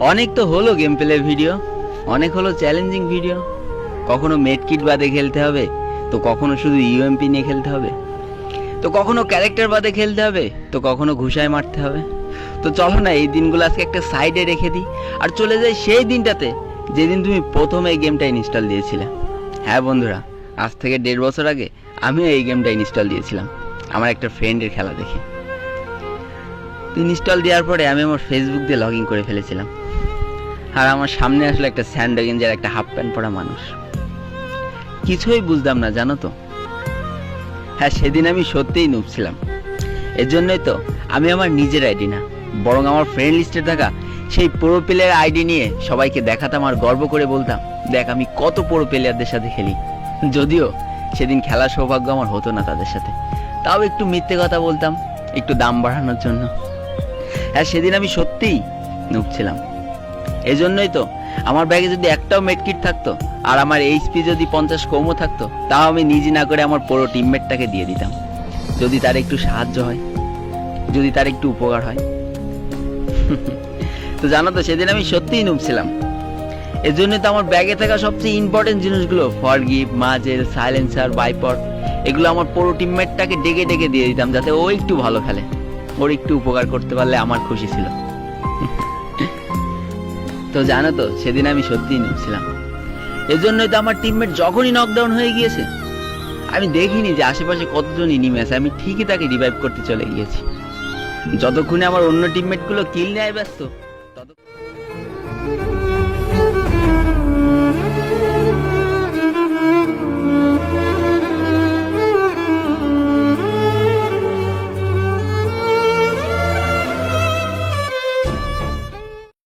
অনেক তো হলো গেম প্লে ভিডিও অনেক হলো চ্যালেঞ্জিং ভিডিও কখনো মেডকিট বাদে খেলতে হবে, তো কখনো শুধু ইউএমপি নিয়ে খেলতে হবে। তো কখনো ক্যারেক্টার বাদে খেলতে হবে, তো কখনো ঘুষায় মারতে হবে। তো চলো না, এই দিনগুলো আজকে একটা সাইডে রেখে দিই। আর চলে যাই সেই দিনটাতে, যেদিন তুমি প্রথম এই গেমটা ইনস্টল দিয়েছিলে। হ্যাঁ বন্ধুরা, আজ থেকে দেড় বছর আগে আমিও এই গেমটা ইনস্টল দিয়েছিলাম। আমার একটা ফ্রেন্ডের খেলা দেখে। ইনস্টল দেওয়ার পরে আমি আমার ফেসবুক দিয়ে লগ ইন করে ফেলেছিলাম। আর আমার সামনে আসলে একটা স্যান্ডো গেঞ্জার একটা হাফ প্যান্ট পরা মানুষ। কিছুই বুঝতাম না, জানো তো? হ্যাঁ সেদিন আমি সত্যিই নুবছিলাম এর জন্যই তো আমি আমার নিজের আইডি না, বরং আমার ফ্রেন্ড লিস্টে থাকা সেই পুরো প্লেয়ার আইডি নিয়ে সবাইকে দেখাতাম আর গর্ব করে বলতাম, দেখ, আমি কত পুরো প্লেয়ারদের সাথে খেলি। যদিও সেদিন খেলার সৌভাগ্য আমার হতো না তাদের সাথে। তাও একটু মিথ্যে কথা বলতাম, একটু দাম বাড়ানোর জন্য। হ্যাঁ সেদিন আমি সত্যিই নুবছিলাম এই জন্যই তো আমার ব্যাগে যদি একটাও মেডকিট থাকতো আর আমার এইচপি যদি পঞ্চাশ কমও থাকতো, তাও আমি নিজে না করে আমার পুরো টিমমেটটাকে দিয়ে দিতাম। যদি তার একটু সাহায্য হয়, যদি তার একটু উপকার হয়। তো জানো তো, সেদিন আমি সত্যিই নুবছিলাম এর জন্য তো আমার ব্যাগে থাকা সবচেয়ে ইম্পর্টেন্ট জিনিসগুলো ফরগিভ মাজেল সাইলেন্সার বাইপর এগুলো আমার পুরো টিমমেটটাকে ডেকে ডেকে দিয়ে দিতাম, যাতে ও একটু ভালো খেলে। ওর একটু উপকার করতে পারলে আমার খুশি ছিল। তো জানো তো, সেদিন আমি সত্যিই নুবছিলাম এজন্যই তো আমার টিমমেট যখনই নকডাউন হয়ে গিয়েছে। আমি দেখিনি যে আশেপাশে কতজনই ইনিমি আছে, আমি ঠিকই তাকে রিভাইভ করতে চলে গিয়েছি। যতক্ষণে আমার অন্য টিমমেটগুলো কিল নেয় ব্যস্ত